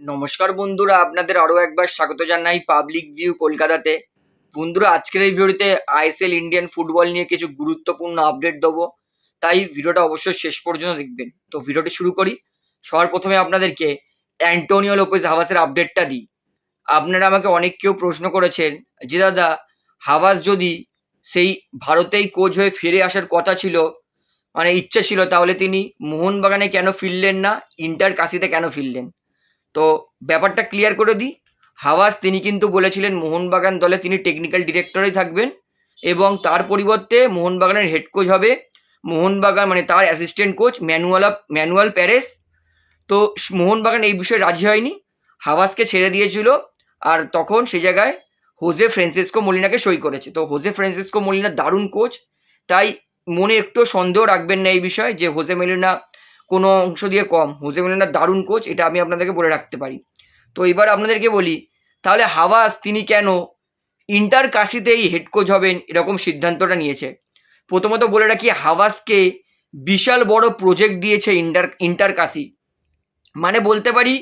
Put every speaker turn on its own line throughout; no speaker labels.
নমস্কার বন্ধুরা, আপনাদের আরও একবার স্বাগত জানাই পাবলিক ভিউ কলকাতাতে। বন্ধুরা, আজকের এই ভিডিওতে আইএসএল ইন্ডিয়ান ফুটবল নিয়ে কিছু গুরুত্বপূর্ণ আপডেট দেবো। তাই ভিডিওটা অবশ্যই শেষ পর্যন্ত দেখবেন। তো ভিডিওটি শুরু করি। সবার প্রথমে আপনাদেরকে অ্যান্টোনিও লোপেজ হাভাসের আপডেটটা দিই। আপনারা আমাকে অনেক কেউ প্রশ্ন করেছেন যে, দাদা হাভাস যদি সেই ভারতেই কোচ হয়ে ফিরে আসার কথা ছিল মানে ইচ্ছা ছিল, তাহলে তিনি মোহনবাগানে কেন ফিরলেন না ইন্টার কাশিতে কেন ফিরলেন? তো ব্যাপারটা ক্লিয়ার করে দিই। হাওয়াস তিনি কিন্তু বলেছিলেন মোহনবাগান দলে তিনি টেকনিক্যাল ডিরেক্টরই থাকবেন এবং তার পরিবর্তে মোহনবাগানের হেড কোচ হবে মোহনবাগান মানে তার assistant coach Manuela Manuel Peres. তো মোহনবাগান এই বিষয়ে রাজি হয়নি। হাওয়াসকে ছেড়ে দিয়েছিল আর তখন সে জায়গায় হোজে ফ্রান্সিসকো মলিনাকে সই করেছে। তো হোজে ফ্রান্সিসকো মলিনা দারুণ কোচ তাই মনে একটু সন্দেহ রাখবেন না এই বিষয়ে যে হোজে মেলিনা কোনো অংশ দিয়ে কম। হোজে মেলিনা দারুণ কোচ এটা আমি আপনাদেরকে বলে রাখতে পারি। তো এবার আপনাদেরকে বলি, তাহলে হাওয়াস তিনি কেন ইন্টার কাশিতেই হেড কোচ হবেন এরকম সিদ্ধান্তটা নিয়েছে। প্রথমত বলে রাখি, হাওয়াসকে বিশাল বড় প্রজেক্ট দিয়েছে ইন্টার ইন্টার কাশি। মানে বলতে পারি,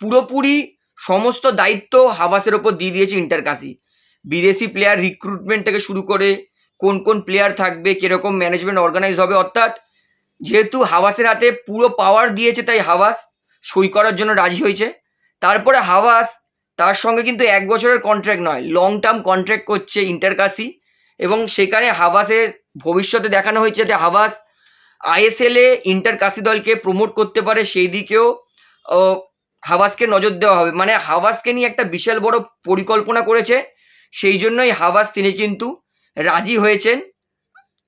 পুরোপুরি সমস্ত দায়িত্ব হাওয়াসের ওপর দিয়ে দিয়েছে ইন্টার কাশি। বিদেশি প্লেয়ার রিক্রুটমেন্ট থেকে শুরু করে কোন কোন প্লেয়ার থাকবে, কীরকম ম্যানেজমেন্ট অর্গানাইজ হবে, অর্থাৎ যেহেতু হাওয়াসের হাতে পুরো পাওয়ার দিয়েছে তাই হাওয়াস সই করার জন্য রাজি হয়েছে। তারপরে হাওয়াস তার সঙ্গে কিন্তু এক বছরের কন্ট্রাক্ট নয় লং টার্ম কন্ট্রাক্ট করছে ইন্টারকাসি এবং সেখানে হাওয়াসের ভবিষ্যতে দেখানো হয়েছে যে হাওয়াস আইএসএলে ইন্টারকাসি দলকে প্রমোট করতে পারে, সেই দিকেও হাওয়াসকে নজর দেওয়া হবে। মানে হাওয়াসকে নিয়ে একটা বিশাল বড় পরিকল্পনা করেছে, সেই জন্যই হাওয়াস তিনি কিন্তু রাজি হয়েছেন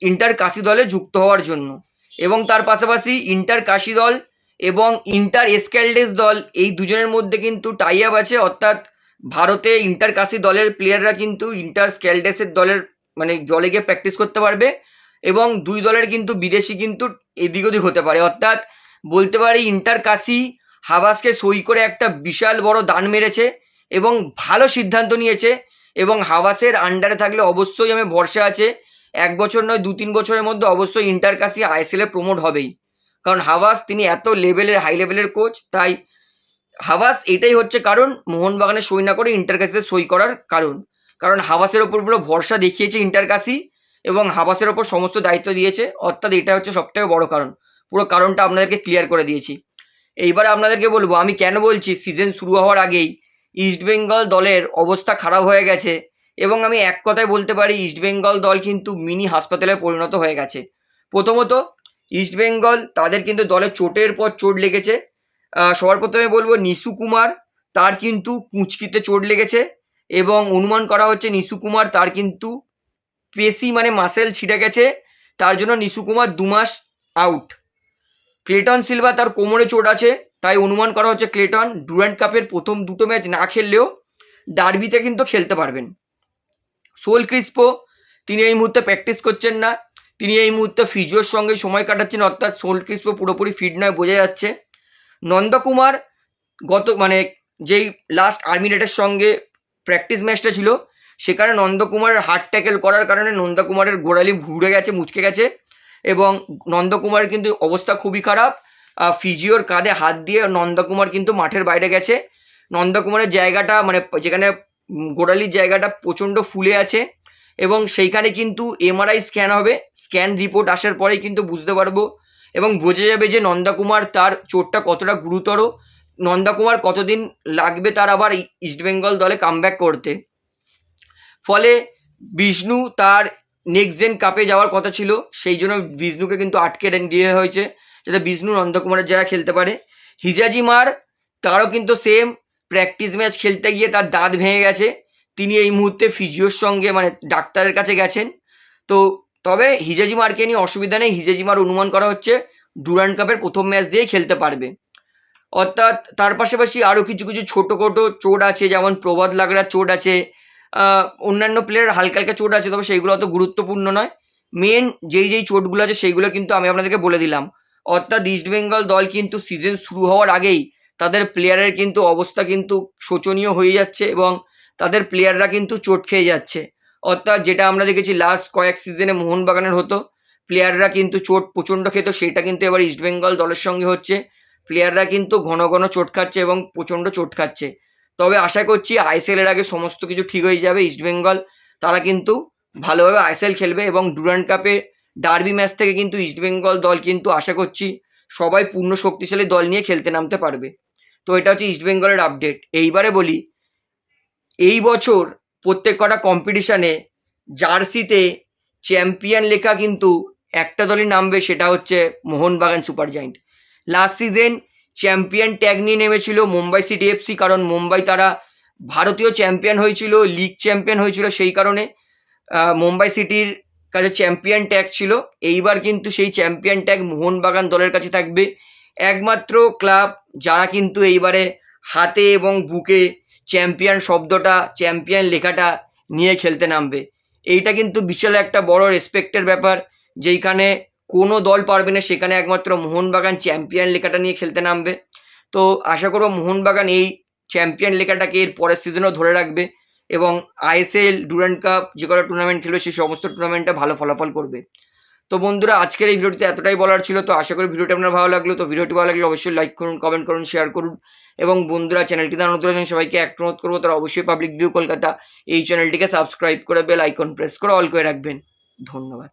ইন্টার কাশি দলে যুক্ত হওয়ার জন্য। এবং তার পাশাপাশি ইন্টার কাশি দল এবং ইন্টার এসক্যালডেস দল, এই দুজনের মধ্যে কিন্তু টাই আপ আছে। অর্থাৎ ভারতে ইন্টার কাশি দলের প্লেয়াররা কিন্তু ইন্টার স্ক্যালডেসের দলের মানে দলে গিয়ে প্র্যাকটিস করতে পারবে এবং দুই দলের কিন্তু বিদেশি কিন্তু এদিক ওদিক হতে পারে। অর্থাৎ বলতে পারি ইন্টার কাশি হাবাসকে সই করে একটা বিশাল বড় দান মেরেছে এবং ভালো সিদ্ধান্ত নিয়েছে এবং হাবাসের আন্ডারে থাকলে অবশ্যই আমি ভরসা আছে এক বছর নয় দু তিন বছরের মধ্যে অবশ্যই ইন্টার কাশি আইএসএলে প্রমোট হবেই। কারণ হাওয়াস তিনি এত লেভেলের হাই লেভেলের কোচ তাই হাওয়াস এটাই হচ্ছে কারণ, মোহনবাগানে সই না করে ইন্টার কাশিতে সই করার কারণ। কারণ হাওয়াসের ওপর পুরো ভরসা দেখিয়েছে ইন্টার কাশি এবং হাওয়াসের ওপর সমস্ত দায়িত্ব দিয়েছে, অর্থাৎ এটা হচ্ছে সবথেকে বড় কারণ। পুরো কারণটা আপনাদেরকে ক্লিয়ার করে দিয়েছি। এইবার আপনাদেরকে বলব, আমি কেন বলছি সিজন শুরু হওয়ার আগেই ইস্টবেঙ্গল দলের অবস্থা খারাপ হয়ে গেছে। এবং আমি এক কথায় বলতে পারি ইস্টবেঙ্গল দল কিন্তু মিনি হাসপাতালে পরিণত হয়ে গেছে। প্রথমত ইস্টবেঙ্গল তাদের কিন্তু দলে চোটের পর চোট লেগেছে। সবার প্রথমে বলব নিশু কুমার, তার কিন্তু কুঁচকিতে চোট লেগেছে এবং অনুমান করা হচ্ছে নিশু কুমার তার কিন্তু পেশি মানে মাসেল ছিঁড়ে গেছে, তার জন্য নিশু কুমার দু মাস আউট ক্লেটন সিলভা তার কোমরে চোট আছে, তাই অনুমান করা হচ্ছে ক্লেটন ডুরান্ট কাপের প্রথম দুটো ম্যাচ না খেললেও ডার্বিতে কিন্তু খেলতে পারবেন। Saul Crespo. তিনি এই মুহূর্তে প্র্যাকটিস করছেন না। তিনি এই মুহূর্তে ফিজিওর সঙ্গে সময় কাটাচ্ছেন, অর্থাৎ সোল ক্রিস্পো পুরোপুরি ফিট নয় বোঝা যাচ্ছে। নন্দকুমার গত মানে যেই লাস্ট আর্মিনেটের সঙ্গে প্র্যাকটিস ম্যাচটা ছিল, সেখানে নন্দকুমারের হার্ট ট্যাকেল করার কারণে নন্দকুমারের গোড়ালি ঘুরে গেছে, মুচকে গেছে এবং নন্দকুমারের কিন্তু অবস্থা খুবই খারাপ। ফিজিওর কাঁধে হাত দিয়ে নন্দকুমার কিন্তু মাঠের বাইরে গেছে। নন্দকুমারের জায়গাটা মানে যেখানে গোড়ালির জায়গাটা প্রচণ্ড ফুলে আছে এবং সেইখানে কিন্তু এমআরআই স্ক্যান হবে। স্ক্যান রিপোর্ট আসার পরেই কিন্তু বুঝতে পারব এবং বোঝা যাবে যে নন্দাকুমার তার চোটটা কতটা গুরুতর, নন্দাকুমার কতদিন লাগবে তার আবার ইস্টবেঙ্গল দলে কামব্যাক করতে। ফলে বিষ্ণু তার নেক্সট জেন কাপে যাওয়ার কথা ছিল, সেই জন্য বিষ্ণুকে কিন্তু আটকে দিয়ে হয়েছে, যাতে বিষ্ণু নন্দকুমারের জায়গায় খেলতে পারে। হিজাজি মার তারও কিন্তু সেম প্র্যাকটিস ম্যাচ খেলতে গিয়ে তার দাঁত ভেঙে গেছে। তিনি এই মুহূর্তে ফিজিওর সঙ্গে মানে ডাক্তারের কাছে গেছেন। তো তবে হিজাজি মারকে নিয়ে অসুবিধা নেই। হিজাজি মার অনুমান করা হচ্ছে ডুরান্ড কাপের প্রথম ম্যাচ দিয়েই খেলতে পারবে। অর্থাৎ তার পাশাপাশি আরও কিছু কিছু ছোটো খাটো চোট আছে, যেমন প্রবাদ লাগড়ার চোট আছে অন্যান্য প্লেয়ার হালকা হালকা চোট আছে, তবে সেইগুলো অত গুরুত্বপূর্ণ নয়। মেন যেই যেই চোটগুলো আছে সেইগুলো কিন্তু আমি আপনাদেরকে বলে দিলাম। অর্থাৎ ইস্টবেঙ্গল দল কিন্তু সিজন শুরু হওয়ার আগেই তাদের প্লেয়ারের কিন্তু অবস্থা কিন্তু শোচনীয় হয়ে যাচ্ছে এবং তাদের প্লেয়াররা কিন্তু চোট খেয়ে যাচ্ছে। অর্থাৎ যেটা আমরা দেখেছি লাস্ট কয়েক সিজনে মোহনবাগানের হতো প্লেয়াররা কিন্তু চোট প্রচণ্ড খেত, সেটা কিন্তু এবার ইস্টবেঙ্গল দলের সঙ্গে হচ্ছে। প্লেয়াররা কিন্তু ঘন ঘন চোট খাচ্ছে এবং প্রচণ্ড চোট খাচ্ছে। তবে আশা করছি আইএসএল এর আগে সমস্ত কিছু ঠিক হয়ে যাবে ইস্টবেঙ্গল তারা কিন্তু ভালোভাবে আইএসএল খেলবে এবং ডুরান্ড কাপে ডার্বি ম্যাচ থেকে কিন্তু ইস্টবেঙ্গল দল কিন্তু আশা করছি সবাই পূর্ণ শক্তিশালী দল নিয়ে খেলতে নামতে পারবে। তো এটা হচ্ছে ইস্টবেঙ্গলের আপডেট এইবারে বলি, এই বছর প্রত্যেক কটা কম্পিটিশানে জার্সিতে চ্যাম্পিয়ন লেখা কিন্তু একটা দলই নামবে, সেটা হচ্ছে Mohun Bagan super giant. Last season champion tag নিয়ে নেমেছিল মুম্বাই সিটি এফসি কারণ মুম্বাই তারা ভারতীয় চ্যাম্পিয়ন হয়েছিল লিগ চ্যাম্পিয়ন হয়েছিল সেই কারণে মুম্বাই সিটির কাছে চ্যাম্পিয়ন ট্যাগ ছিল। এইবার কিন্তু সেই চ্যাম্পিয়ন ট্যাগ মোহনবাগান দলের কাছে থাকবে। একমাত্র ক্লাব যারা কিন্তু এইবারে হাতে এবং বুকে চ্যাম্পিয়ন শব্দটা চ্যাম্পিয়ন লেখাটা নিয়ে খেলতে নামবে। এইটা কিন্তু বিশাল একটা বড় রেসপেক্টের ব্যাপার, যেইখানে কোনো দল পারবে না, সেখানে একমাত্র মোহনবাগান চ্যাম্পিয়ন লেখাটা নিয়ে খেলতে নামবে। তো আশা করব মোহনবাগান এই চ্যাম্পিয়ন লেখাটাকে এর পরের সিজনেও ধরে রাখবে। এবং আইএসএল, ডুরান্ড কাপ, যে কটা টুর্নামেন্ট খেলবে সেই সমস্ত টুর্নামেন্টটা ভালো ফলাফল করবে। তো বন্ধুরা, আজকের এই ভিডিওটিতে এতটাই বলার ছিল, তো আশা করি ভিডিওটি আপনার ভালো লাগল। তো ভিডিওটি ভালো লাগলে অবশ্যই লাইক করুন কমেন্ট করুন শেয়ার করুন এবং বন্ধুরা চ্যানেলটি দাঁড়ানো নতুন আছেন, সবাইকে এক অনুরোধ করব, তারা অবশ্যই পাবলিক ভিউ কলকাতা এই চ্যানেলটিকে সাবস্ক্রাইব করে বেল আইকন প্রেস করে অল করে রাখবেন। ধন্যবাদ।